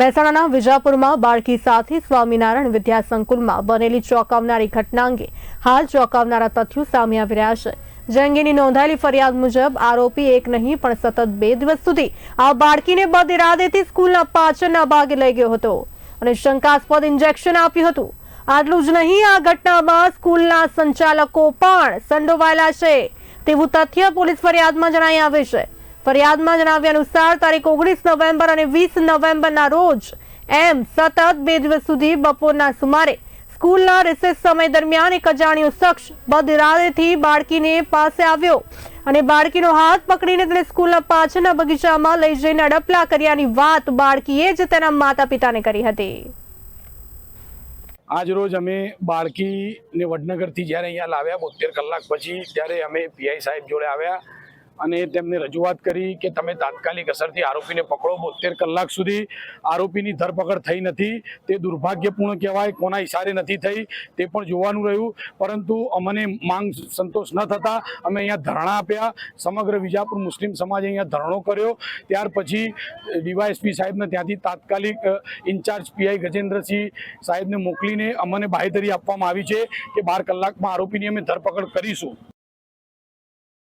મહેસાણાના વિજાપુરમાં બાળકી સાથે સ્વામિનારાયણ વિદ્યા સંકુલમાં બનેલી ચોંકાવનારી ઘટના અંગે હાલ ચોંકાવનારા તથ્યો સામે આવી રહ્યા છે. જે અંગેની નોંધાયેલી ફરિયાદ મુજબ આરોપી એક નહીં, પણ સતત બે દિવસ સુધી આ બાળકીને બદ ઇરાદેથી સ્કૂલના પાછળના ભાગે લઈ ગયો હતો અને શંકાસ્પદ ઇન્જેક્શન આપ્યું હતું. આટલું જ નહીં, આ ઘટનામાં સ્કૂલના સંચાલકો પણ સંડોવાયેલા છે. તેવું તથ્ય પોલીસ ફરિયાદમાં જણાઈ આવે છે. ફરિયાદમાં જણાવ્યા અનુસાર, તારીખ ઓગણીસ નવેમ્બર અને વીસ નવેમ્બરના રોજ એમ સતત બે દિવસ સુધી બપોરના સુમારે સ્કૂલના રિસેસ સમય દરમિયાન એક અજાણ્યો શખ્સ બદરાદેથી બાળકીને પાસે આવ્યો અને બાળકીનો હાથ પકડીને તેને સ્કૂલના પાછળના બગીચામાં લઈ જઈને અડપલા કર્યાની વાત બાળકીએ જ તેના માતા પિતાને કરી હતી. આજ રોજ અમે બાળકીને વડનગરથી જ્યારે અહીંયા લાવ્યા બોતેર કલાક પછી, ત્યારે અમે પીઆઈ સાહેબ જોડે આવ્યા. અને તેમને રજૂઆત કરી કે તમે તાત્કાલિક અસરથી આરોપીને પકડો. બોતેર કલાક સુધી આરોપીની ધરપકડ થઈ નથી. તે દુર્ભાગ્યપૂર્ણ કહેવાય, કોના ઇશારે નથી થઈ, તે પણ જોવાનું રહ્યું. પરંતુ અમને માંગ સંતોષ ન થતા અમે અહીંયા ધરણા આપ્યા. સમગ્ર વિજાપુર મુસ્લિમ સમાજે અહીંયા ધરણો કર્યો. ત્યાર પછી ડીવાયએસપી સાહેબને ત્યાંથી તાત્કાલિક ઇન્ચાર્જ પીઆઈ ગજેન્દ્રસિંહ સાહેબને મોકલીને અમને બાહેધરી આપવામાં આવી છે કે બાર કલાકમાં આરોપીની અમે ધરપકડ કરીશું.